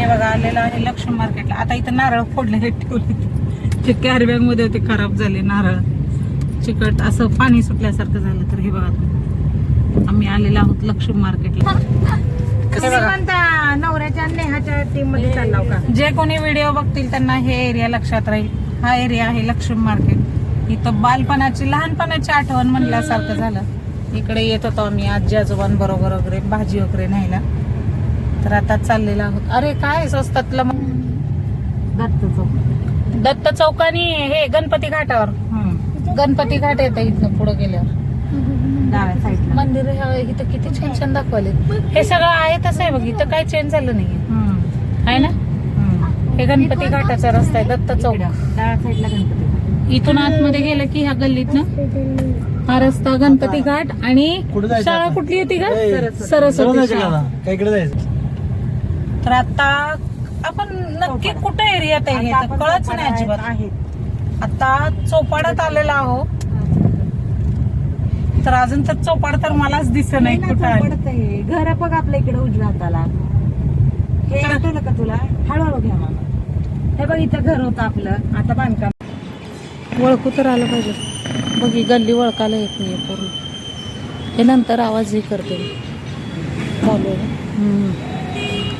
हे बघा आलेलं आहे लक्ष्मी मार्केटला. आता इथं नारळ फोडलेले ठेवले ते कॅरी बॅगमध्ये होते खराब झाले नारळ. चिकट असं पाणी सुटल्यासारखं झालं तर हे बघा. आम्ही आलेलो आहोत लक्ष्मी मार्केटला. नवऱ्याच्या नेहाच्या टीममध्ये चाललाव का जे कोणी व्हिडिओ बघतील त्यांना हे एरिया लक्षात राहील. हा एरिया आहे लक्ष्मी मार्केट. इथं बालपणाची लहानपणाची आठवण म्हणल्यासारखं झालं. इकडे येत होतो आम्ही आजी आजोबांबरोबर वगैरे भाजी वगैरे न्यायला. तर आता चाललेलो आहोत. अरे काय स्वस्तातलं मग दत्त चौक. दत्त चौकानी हे गणपती घाटावर. गणपती घाट येतं इथनं पुढे गेल्यावर. मंदिर हे- इथं किती छान छान दाखवले हे सगळं आहे तसं आहे बघ इथं काय चेंज झालं नाहीये. आहे ना? हे गणपती घाटाचा रस्ता आहे दत्त चौक. गणपती इथून आतमध्ये गेलं की ह्या गल्लीतनं? हा रस्ता गणपती घाट आणि शाळा? कुठली होती का सरस्वती शाळा. आता? का इकडे जायचं तर आता आपण नक्की कुठे एरियात आहे हे तर कळच चौपाटी नाही अजिबात. आहेत. आता चोपाडात आलेला आहो. तर अजून तर चोपाड तर मलाच दिसत नाही कुठं आहे. घर बघ आपल्या इकडे उजव्या हाताला हे आठवलं का तुला? हळूहळू घ्या मामा. हे बघ इथं घर होतं आपलं. आता बांधकाम. ओळखू तर आलं पाहिजे. बघ ही गल्ली ओळखायला येत नाही पूर्ण. हे नंतर आवाज हे करते. चालू आहे. ना? हम्म.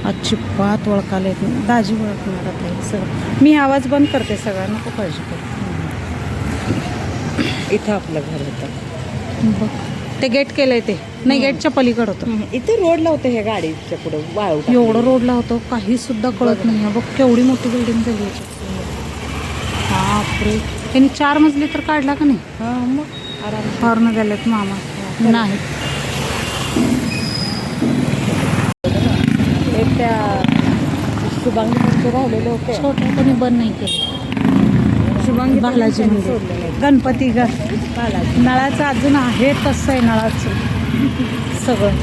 अजिबात ओळखायला येत नाही. दाजी ओळखणार आता हे सगळं. मी आवाज बंद करते सगळं नको काळजी करू. इथं आपलं घर होतं. बघ ते गेट केलंय ते. नाही गेटच्या पलीकडे होतं. इथे रोडला होतं हे गाडीच्या पुढे वाळू. एवढं रोडला होतं काही सुद्धा कळत नाही. बघ केवढी मोठी बिल्डिंग झाली बापरे. त्यांनी चार मजली तर काढला का नाही? हा मग. हॉर्न गेलेत मामा. नाही हे त्या शुभांगी त्यांचे राहिलेले होते. छोट्या कोणी बंद नाही केलं. शुभांगी बालाजी मंदिर. गणपती ग बालाजी. नळाचं अजून आहे तसं आहे नळाचं. सगळं.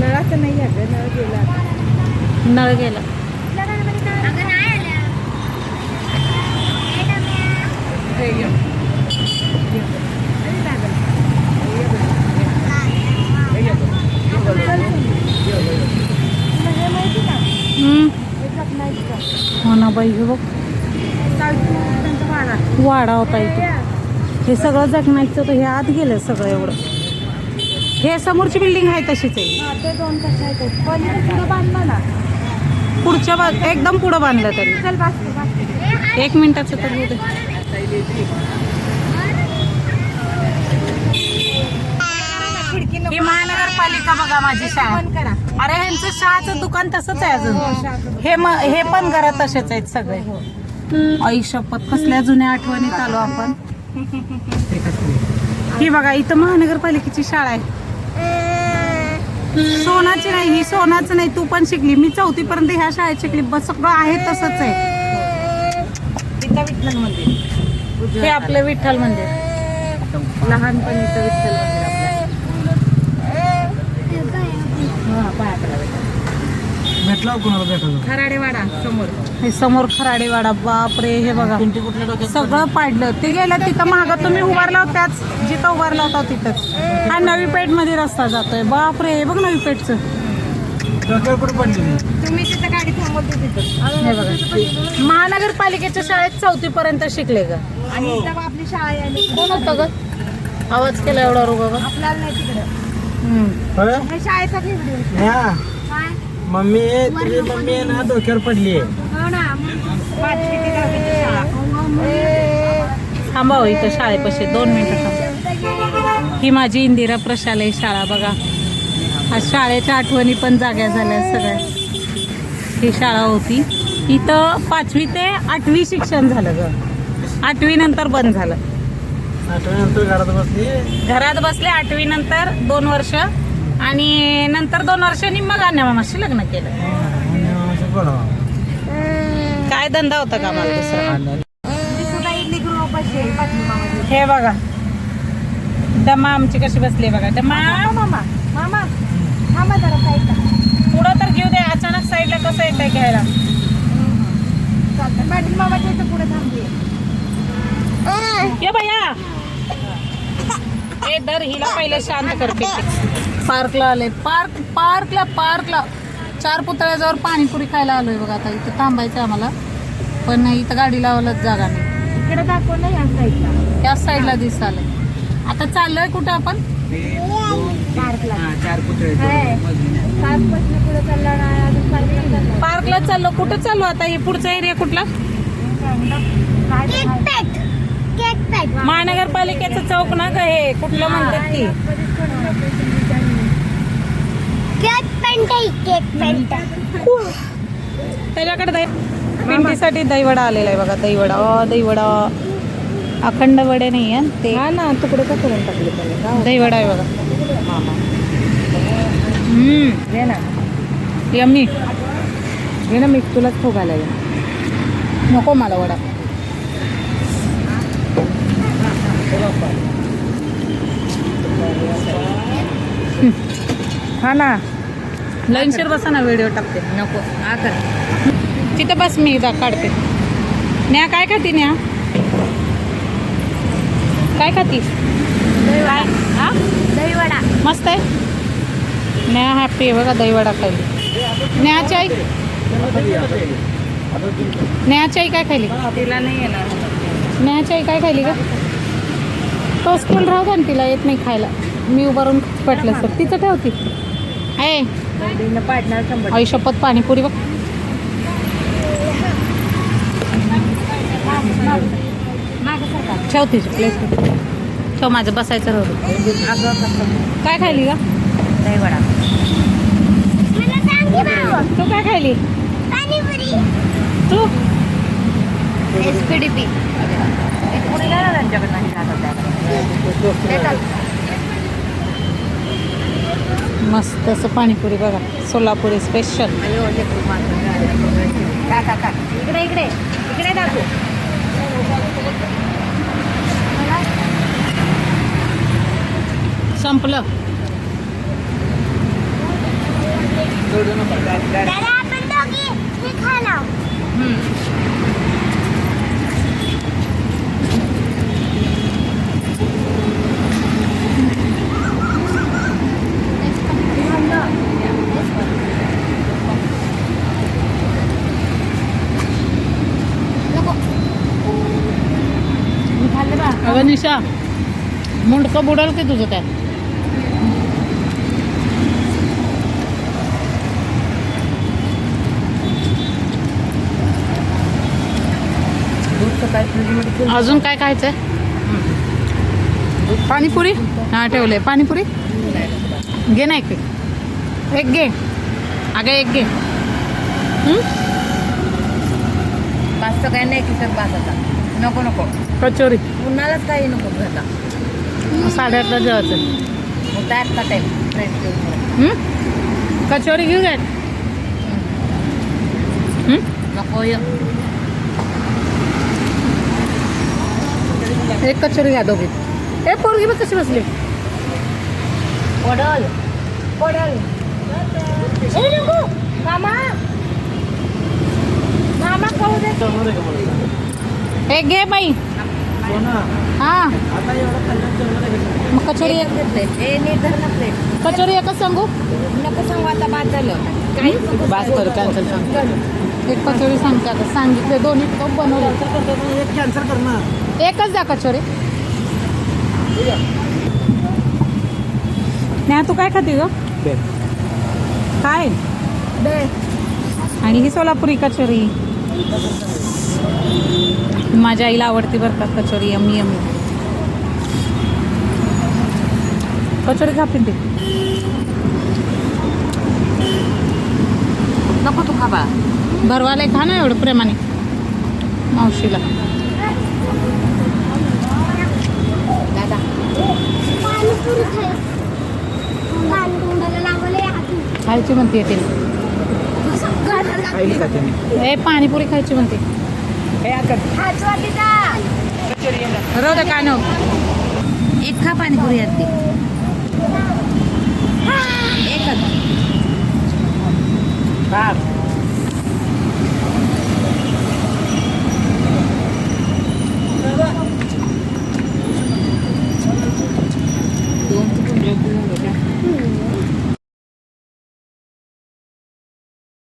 नळाचं नाही आहे नळ गेला. नळ गेला. हम्म. हो ना बाई हे बघ. वाडा होता इथे. हे सगळं जगण्याचं होतं हे आत गेलं सगळं एवढं. हे समोरची बिल्डिंग आहे तशीच आहे. पुढच्या बाजू एकदम पुढं बांधलं तरी बाजू एक मिनिटाचं तर होऊ दे. ही महानगरपालिका बघा माझी शाळा. अरे ह्यांचं शहाचं दुकान तसंच आहे अजून. हे म हे पण घरात तसेच आहेत सगळे. आई शपथ कसल्या जुन्या आठवणीत आलो आपण. ही बघा इथं महानगरपालिकेची शाळा आहे. सोनाची नाही ही सोनाचं नाही तू पण शिकली. मी चौथी पर्यंत ह्या शाळेत शिकली. बस सगळं आहे तसंच आहे. विठ्ठल मंदिर. हे आपलं विठ्ठल मंदिर. लहानपणीचं विठ्ठल मंदिर आपलं हा पाया पडा बेटा भेटला कोणाला भेटायचं खराडेवाडा समोर. हे समोर खराडेवाडा बापरे हे बघा. पिंटी कुठल्या डोक्यात सगळं पाडलं. ते गेलं तिथं महाग तुम्ही उभारला होता त्याच जिथं उभारला होता तिथंच हा नवी पेठमध्ये रस्ता जातोय. बापरे हे बघ नवी पेठचं. डोक्यावर कुठे पडली तुम्ही तिथं गाडी थांबवते तिथं. हे बघा. महानगरपालिकेच्या शाळेत चौथी पर्यंत शिकले ग. आणि तेव्हा आपली शाळा आहे. कोण होतं ग? आवाज केला एवढा रुबा ग. आपल्याला नाही तिकडं. होय हे शाळेचा व्हिडिओ हा. मम्मी तुझी मम्मी आहे ना डोक्यावर पडली. आहे हो ना पाचवी ते दहावीची शाळा थांबा हो इथं शाळेपाशी दोन मिनिटं थांबा. ही माझी इंदिरा प्रशालय शाळा बघा. आज शाळेच्या आठवणी पण जाग्या झाल्या सगळ्या. ही शाळा होती. इथं पाचवी ते आठवी शिक्षण झालं ग. आठवी नंतर बंद झालं. आठवल्यानंतर घरात बसली. घरात बसले आठवी नंतर दोन वर्ष. आणि नंतर दोन वर्षांनी मग मामाशी लग्न केलं. काय धंदा होता का मला दुसरा? आहे हे बघा. दमा आमची कशी बसली आहे बघा. दमा मामा मामा थांबा जरा साईडला पुढं तर घेऊ दे. अचानक साईडला कसं येतंय घ्यायला? चालतं पाटील मामाच्या इथं पुढे थांबली ये भैया ए दर हिला पहिले शांत करते पार्कला आले. पार्क पार्कला पार्कला. चार पुतळ्याजवळ पाणीपुरी खायला आलोय बघा आता. इथं थांबायचं आम्हाला. पण इथं गाडी लावायलाच जागा नाही. इकडे दाखव ना या साईडला. त्या साईडला दिसालंय. आता चाललोय कुठं आपण? पार्कला. चालला. कुठं चाललो आता? हे पुढचा एरिया कुठला? महानगरपालिकेचं चौक ना का हे? कुठलं म्हणतात की त्याच्याकडे दही पिंटीसाठी दहीवडा आलेला आहे बघा दहीवडा. अ, दहीवडा. अखंड वडे नाही आहे ते हा ना तुकडे का करून टाकले त्याने? दहीवडा आहे बघा. हा. हम्म. घे ना. यम्मी घे ना मी तुलाच खाऊ घालायला नको मला वडा. हा ना. लाईनशीर बसा ना व्हिडिओ टाकते. नको. आता तिथं बस मी एकदा काढते. न्या काय खाती न्या? काय खाती? काय? हा? दहीवडा मस्त आहे? न्या हॅपी आहे बघा दहीवडा खायली. न्याची आई न्याची आई काय खायली? तिला नाही येणार. न्याची आई काय खायली का तो स्कूल राहू द्या ना तिला येत नाही खायला. मी उभारून पटलं सर. तिचं ठेवती आहे. पाडणार शंभर. आई शपथ पाणीपुरी बघ. सरका. ठेव तिची प्लेस ठेव माझं बसायचं राहू काय खायली का दहीवडा तू काय खायली? तू? पुढे त्यांच्याकडनं हे खातात त्याकडे. देतात. मस्त असं पाणीपुरी बघा. सोलापुरी स्पेशल. इकडे इकडे इकडे दाखव. संपलं खाल्ले बा अगं निशा मुंडकं बुडाल की तुझं त्यात? अजून काय खायचंय? पाणीपुरी? हां आहे पाणीपुरी? घे ना एक एक घे. अगं एक घे. पाच तर काय नाही की सर पाच आता नको नको. कचोरी. उन्हाळ्यात काही नको घेता साडेआठला जेवायचं. मग काय आत्ता टाईम घेऊन हं? कचोरी घेऊ काय हं? नको ये. एक कचोरी घ्या दोघी. ए पोरगी बघ कशी बसली. पडल. पडल. ए, नको. मामा. मामा खाऊ दे. एक घे बाई. हां. मग कचोरी एक कचोरी एकच सांगू? नको सांगू आता बाद झालं. काही बास कर कॅन्सल सांग. एक कचोरी सांगते आता. सांगितले दोन्ही कप बनवले एक कॅन्सल कर ना एकच द्या कचोरी. नाही तू काय खाते ग? काय? दे. आणि ही सोलापुरी कचोरी. माझ्या आईला आवडते बरं का कचोरी यम्मी यम्मी कचोरी खा पिंटी. नको तू खा बा. भरवाले खा ना एवढं प्रेमाने. मावशीला. दादा. खायची म्हणते ते. खाईल का त्याने ए पाणीपुरी खायची म्हणते हे आता राहू दे काय नव्हतं एक खा पाणीपुरी आधी एकच खा